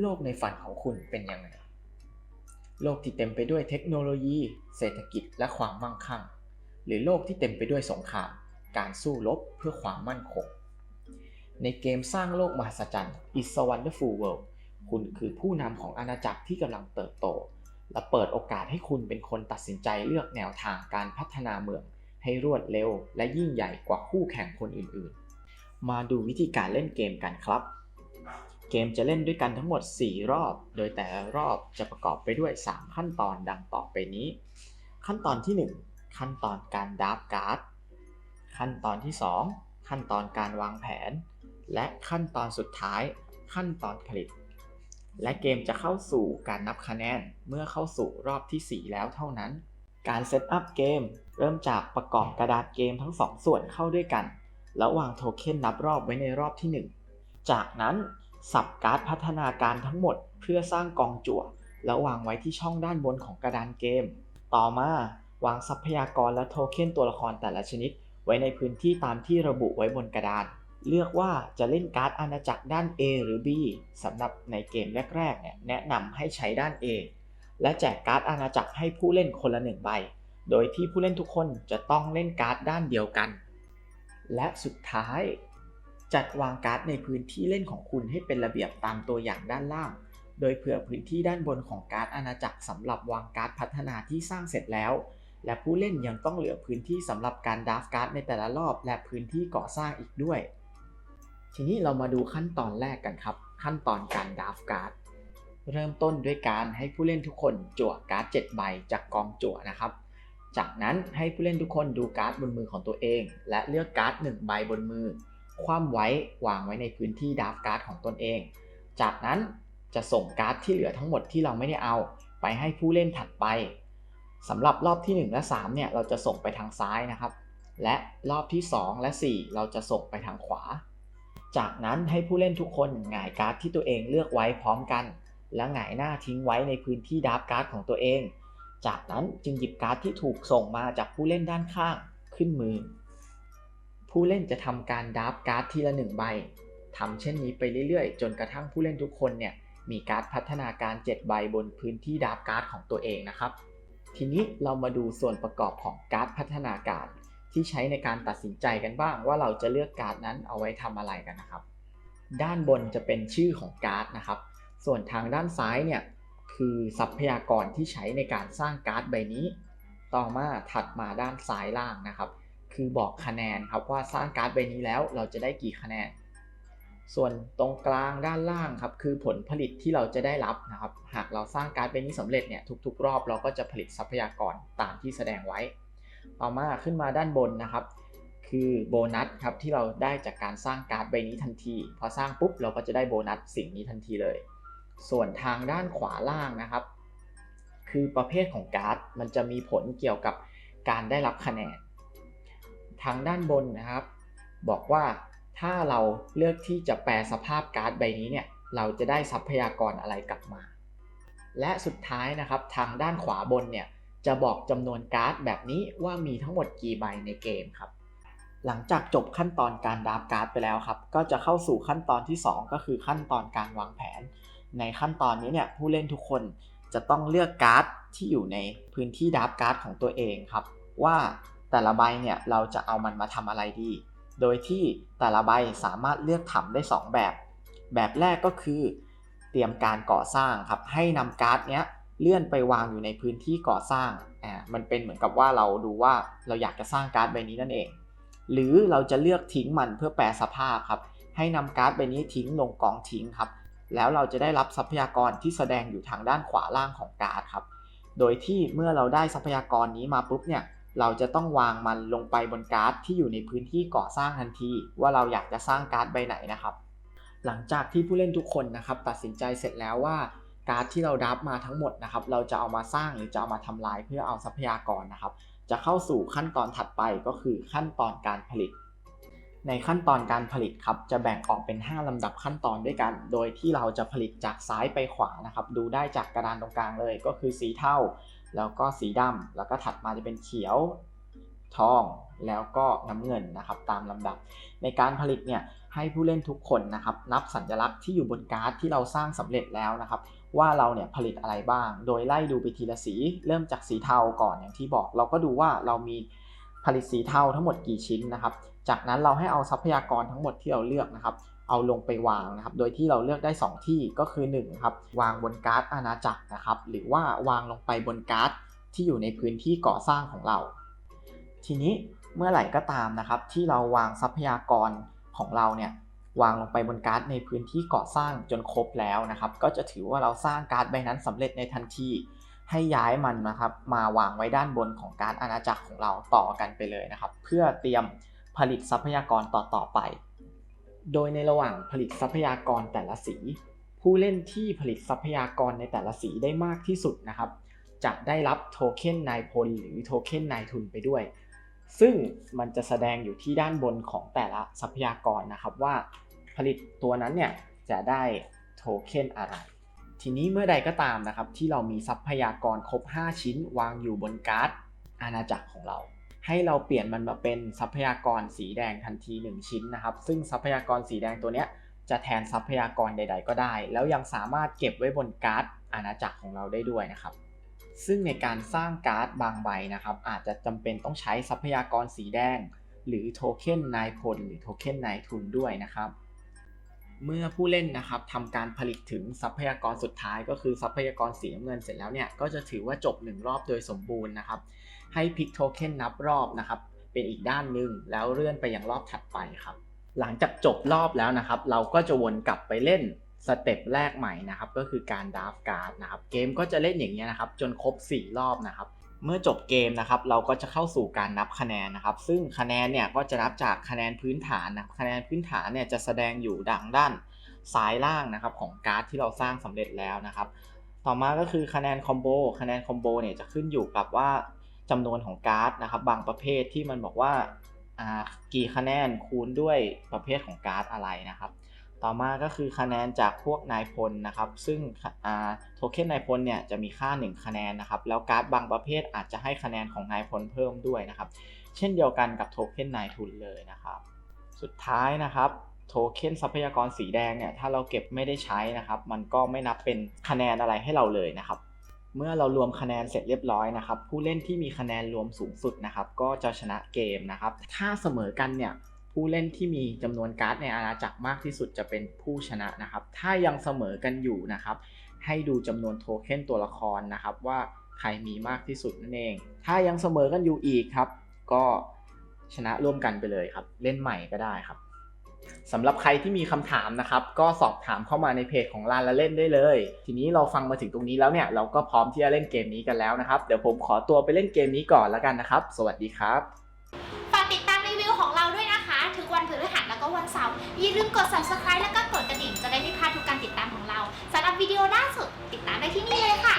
โลกในฝันของคุณเป็นยังไง โลกที่เต็มไปด้วยเทคโนโลยี เศรษฐกิจและความมั่งคั่ง หรือโลกที่เต็มไปด้วยสงคราม การสู้รบเพื่อความมั่นคง ในเกมสร้างโลกมหัศจรรย์ It's a Wonderful World คุณคือผู้นำของอาณาจักรที่กำลังเติบโต และเปิดโอกาสให้คุณเป็นคนตัดสินใจเลือกแนวทางการพัฒนาเมือง ให้รวดเร็วและยิ่งใหญ่กว่าคู่แข่งคนอื่นๆ มาดูวิธีการเล่นเกมกันครับ เกมจะเล่นด้วยกันทั้งหมด 4 รอบ โดยแต่ละรอบจะประกอบไปด้วย 3 ขั้นตอนดังต่อไปนี้ ขั้นตอนที่ 1 ขั้นตอนการดราฟการ์ด ขั้นตอนที่ 2 ขั้นตอนการวางแผน และขั้นตอนสุดท้าย ขั้นตอนผลิต และเกมจะเข้าสู่การนับคะแนนเมื่อเข้าสู่รอบที่ 4 แล้วเท่านั้น การเซตอัพเกมเริ่มจากประกอบกระดาษเกมทั้งสส่วนเข้าด้วยกัน แล้ววางโทเค็นนับรอบไว้ในรอบที่ 1 จากนั้น สับการ์ดพัฒนาการทั้งหมด เพื่อสร้างกองจั่ว แล้ววางไว้ที่ช่องด้านบนของกระดานเกม ต่อมาวางทรัพยากรและโทเค็นตัวละครแต่ละชนิด ไว้ในพื้นที่ตามที่ระบุไว้บนกระดาน เลือกว่าจะเล่นการ์ดอาณาจักรด้าน A หรือ B สำหรับในเกมแรกๆเนี่ยแนะนำให้ใช้ด้าน A และแจกการ์ดอาณาจักรให้ผู้เล่นคนละหนึ่งใบ โดยที่ผู้เล่นทุกคนจะต้องเล่นการ์ดด้านเดียวกัน และสุดท้าย จัดวางการ์ดในพื้นที่เล่นของคุณให้เป็นระเบียบตามตัวอย่างด้านล่าง โดยเผื่อพื้นที่ด้านบนของการ์ดอาณาจักรสำหรับวางการ์ดพัฒนาที่สร้างเสร็จแล้ว และผู้เล่นยังต้องเหลือพื้นที่สำหรับการดราฟการ์ดในแต่ละรอบ และพื้นที่ก่อสร้างอีกด้วย ทีนี้เรามาดูขั้นตอนแรกกันครับ ขั้นตอนการดราฟการ์ดเริ่มต้นด้วยการให้ผู้เล่นทุกคนจั่วการ์ด7ใบจากกองจั่วนะครับ จากนั้นให้ผู้เล่นทุกคนดูการ์ดบนมือของตัวเอง และเลือกการ์ด1ใบบนมือ คว่ำไว้วางไว้ในพื้นที่ดราฟการ์ดของตนเอง จากนั้นจะส่งการ์ดที่เหลือทั้งหมดที่เราไม่ได้เอาไปให้ผู้เล่นถัดไปสำหรับรอบที่ 1 และ3เนี่ยเราจะส่งไปทางซ้ายนะครับ และรอบที่ 2 และ 4 เราจะส่งไปทางขวา จากนั้นให้ผู้เล่นทุกคนหงายการ์ดที่ตัวเองเลือกไว้พร้อมกัน และหงายหน้าทิ้งไว้ในพื้นที่ดราฟการ์ดของตัวเอง จากนั้นจึงหยิบการ์ดที่ถูกส่งมาจากผู้เล่นด้านข้างขึ้นมือ ผู้เล่นจะทำการดราฟการ์ดทีละหนึ่งใบทำเช่นนี้ไปเรื่อยๆ จนกระทั่งผู้เล่นทุกคนเนี่ยมีการ์ดพัฒนาการ 7 ใบบนพื้นที่ดราฟการ์ดของตัวเองนะครับ ทีนี้เรามาดูส่วนประกอบของการ์ดพัฒนาการ ที่ใช้ในการตัดสินใจกันบ้าง ว่าเราจะเลือกการ์ดนั้นเอาไว้ทำอะไรกันนะครับ ด้านบนจะเป็นชื่อของการ์ดนะครับ ส่วนทางด้านซ้ายเนี่ยคือทรัพยากรที่ใช้ในการสร้างการ์ดใบนี้ ต่อมาถัดมาด้านซ้ายล่างนะครับ คือบอกคะแนนครับว่าสร้างการ์ดใบนี้แล้วเราจะได้กี่คะแนน ส่วนตรงกลางด้านล่างครับคือผลผลิตที่เราจะได้รับนะครับ หากเราสร้างการ์ดใบนี้สำเร็จเนี่ยทุก ๆ รอบเราก็จะผลิตทรัพยากรตามที่แสดงไว้ ต่อมาขึ้นมาด้านบนนะครับ คือโบนัสครับที่เราได้จากการสร้างการ์ดใบนี้ทันที พอสร้างปุ๊บเราก็จะได้โบนัสสิ่งนี้ทันทีเลย ส่วนทางด้านขวาล่างนะครับ คือประเภทของการ์ดมันจะมีผลเกี่ยวกับการได้รับคะแนน ทางด้านบนนะครับ บอกว่าถ้าเราเลือกที่จะแปลสภาพการ์ดใบนี้เนี่ยเราจะได้ทรัพยากรอะไรกลับมา และสุดท้ายนะครับทางด้านขวาบนเนี่ยจะบอกจำนวนการ์ดแบบนี้ว่ามีทั้งหมดกี่ใบในเกมครับ หลังจากจบขั้นตอนการดราฟการ์ดไปแล้วครับ ก็จะเข้าสู่ขั้นตอนที่ 2 ก็คือขั้นตอนการวางแผน ในขั้นตอนนี้เนี่ยผู้เล่นทุกคนจะต้องเลือกการ์ดที่อยู่ในพื้นที่ดราฟการ์ดของตัวเองครับ ว่า แต่ละใบเนี่ยเราจะเอามันมาทำอะไรดี โดยที่แต่ละใบสามารถเลือกทำได้ 2 แบบ แบบแรกก็คือ เตรียมการก่อสร้างครับให้นำการ์ดเนี้ยเลื่อนไปวางอยู่ในพื้นที่ก่อสร้างอ่ามันเป็นเหมือนกับว่าเราดูว่าเราอยากจะสร้างการ์ดใบนี้นั่นเอง หรือเราจะเลือกทิ้งมันเพื่อแปลสภาพครับให้นำการ์ดใบนี้ทิ้งลงกองทิ้งครับแล้วเราจะได้รับทรัพยากรที่แสดงอยู่ทางด้านขวาล่างของการ์ดครับ โดยที่เมื่อเราได้ทรัพยากรนี้มาปุ๊บเนี่ย เราจะต้องวางมันลงไปบนการ์ดที่อยู่ในพื้นที่ก่อสร้างทันที ว่าเราอยากจะสร้างการ์ดใบไหนนะครับ หลังจากที่ผู้เล่นทุกคนนะครับตัดสินใจเสร็จแล้วว่าการ์ดที่เราดับมาทั้งหมดนะครับเราจะเอามาสร้างหรือจะเอามาทำลายเพื่อเอาทรัพยากรนะครับ จะเข้าสู่ขั้นตอนถัดไปก็คือขั้นตอนการผลิต ในขั้นตอนการผลิตครับจะแบ่งออกเป็น 5 ลำดับขั้นตอนด้วยกัน โดยที่เราจะผลิตจากซ้ายไปขวานะครับ ดูได้จากกระดานตรงกลางเลยก็คือสีเทา แล้วก็สีดำแล้วก็ถัดมาจะเป็นเขียวทองแล้วก็น้ำเงินนะครับตามลำดับ ในการผลิตเนี่ยให้ผู้เล่นทุกคนนะครับนับสัญลักษณ์ที่อยู่บนการ์ดที่เราสร้างสำเร็จแล้วนะครับ ว่าเราเนี่ยผลิตอะไรบ้าง โดยไล่ดูไปทีละสี เริ่มจากสีเทาก่อนอย่างที่บอก เราก็ดูว่าเรามีผลิตสีเทาทั้งหมดกี่ชิ้นนะครับ จากนั้นเราให้เอาทรัพยากรทั้งหมดที่เราเลือกนะครับ เอาลงไปวางนะครับ โดยที่เราเลือกได้ 2 ที่ก็คือ1ครับวางบนการ์ดอาณาจักรนะครับ หรือว่าวางลงไปบนการ์ดที่อยู่ในพื้นที่ก่อสร้างของเรา ทีนี้เมื่อไหร่ก็ตามนะครับ ที่เราวางทรัพยากรของเราเนี่ยวางลงไปบนการ์ดในพื้นที่ก่อสร้างจนครบแล้วนะครับ ก็จะถือว่าเราสร้างการ์ดใบนั้นสำเร็จในทันทีให้ย้ายมันนะครับมาวางไว้ด้านบนของการอาณาจักรของเราต่อกันไปเลยนะครับ เพื่อเตรียมผลิตทรัพยากรต่อๆไป โดยในระหว่างผลิตทรัพยากรแต่ละสี ผู้เล่นที่ผลิตทรัพยากรในแต่ละสีได้มากที่สุดนะครับ จะได้รับโทเค็นนายพลหรือโทเค็นนายทุนไปด้วย ซึ่งมันจะแสดงอยู่ที่ด้านบนของแต่ละทรัพยากรนะครับว่า ผลิตตัวนั้นเนี่ยจะได้โทเค็นอะไร ทีนี้เมื่อใดก็ตามนะครับที่เรามีทรัพยากรครบ 5 ชิ้นวางอยู่บนการ์ดอาณาจักรของเรา ให้เราเปลี่ยนมันมาเป็นทรัพยากรสีแดงทันที 1 ชิ้นนะครับ ซึ่งทรัพยากรสีแดงตัวเนี้ยจะแทนทรัพยากรใด ๆ ก็ได้ แล้วยังสามารถเก็บไว้บนการ์ดอาณาจักรของเราได้ด้วยนะครับซึ่งในการสร้างการ์ดบางใบนะครับ อาจจะจำเป็นต้องใช้ทรัพยากรสีแดง หรือโทเค็นนายพลหรือโทเค็นนายทุนด้วยนะครับ เมื่อผู้เล่นนะครับทำการผลิตถึงทรัพยากรสุดท้ายก็คือทรัพยากรสีน้ำเงินเสร็จแล้วเนี่ยก็จะถือว่าจบ 1 รอบโดยสมบูรณ์นะครับ ให้พลิกโทเค็นนับรอบนะครับ เป็นอีกด้านหนึ่งแล้วเลื่อนไปยังรอบถัดไปครับ หลังจากจบรอบแล้วนะครับ เราก็จะวนกลับไปเล่นสเต็ปแรกใหม่นะครับ ก็คือการดาฟการ์ดนะครับ เกมก็จะเล่นอย่างนี้นะครับ จนครบ 4 รอบนะครับ เมื่อจบเกมนะครับเราก็จะเข้าสู่การนับคะแนนนะครับ ซึ่งคะแนนเนี่ยก็จะนับจากคะแนนพื้นฐานนะคะแนนพื้นฐานเนี่ยจะแสดงอยู่ดังด้านซ้ายล่างนะครับของการ์ดที่เราสร้างสำเร็จแล้วนะครับ ต่อมาก็คือคะแนนคอมโบคะแนนคอมโบเนี่ยจะขึ้นอยู่กับว่าจำนวนของการ์ดนะครับ บางประเภทที่มันบอกว่ากี่คะแนนคูณด้วยประเภทของการ์ดอะไรนะครับ ต่อมาก็คือคะแนนจากพวกนายพลนะครับ ซึ่งโทเค็นนายพลเนี่ยจะมีค่า 1 คะแนนนะครับ แล้วการ์ดบางประเภทอาจจะให้คะแนนของนายพลเพิ่มด้วยนะครับ เช่นเดียวกันกับโทเค็นนายทุนเลยนะครับ สุดท้ายนะครับโทเค็นทรัพยากรสีแดงเนี่ยถ้าเราเก็บไม่ได้ใช้นะครับ มันก็ไม่นับเป็นคะแนนอะไรให้เราเลยนะครับ เมื่อเรารวมคะแนนเสร็จเรียบร้อยนะครับ ผู้เล่นที่มีคะแนนรวมสูงสุดนะครับ ก็จะชนะเกมนะครับ ถ้าเสมอกันเนี่ย ผู้เล่นที่มีจำนวนการ์ดในอาณาจักรมากที่สุดจะเป็นผู้ชนะนะครับ ถ้ายังเสมอกันอยู่นะครับ ให้ดูจำนวนโทเค็นตัวละครนะครับ ว่าใครมีมากที่สุดนั่นเอง ถ้ายังเสมอกันอยู่อีกครับ ก็ชนะร่วมกันไปเลยครับ เล่นใหม่ก็ได้ครับสำหรับใครที่มีคำถามนะครับ ก็สอบถามเข้ามาในเพจของลานละเล่นได้เลย ทีนี้เราฟังมาถึงตรงนี้แล้วเนี่ยเราก็พร้อมที่จะเล่นเกมนี้กันแล้วนะครับ เดี๋ยวผมขอตัวไปเล่นเกมนี้ก่อนแล้วกันนะครับ สวัสดีครับ วันเสาร์อย่าลืมกด subscribe แล้วก็กดกระดิ่งจะได้ไม่พลาดทุกการติดตามของเราสำหรับวิดีโอล่าสุดติดตามได้ที่นี่เลยค่ะ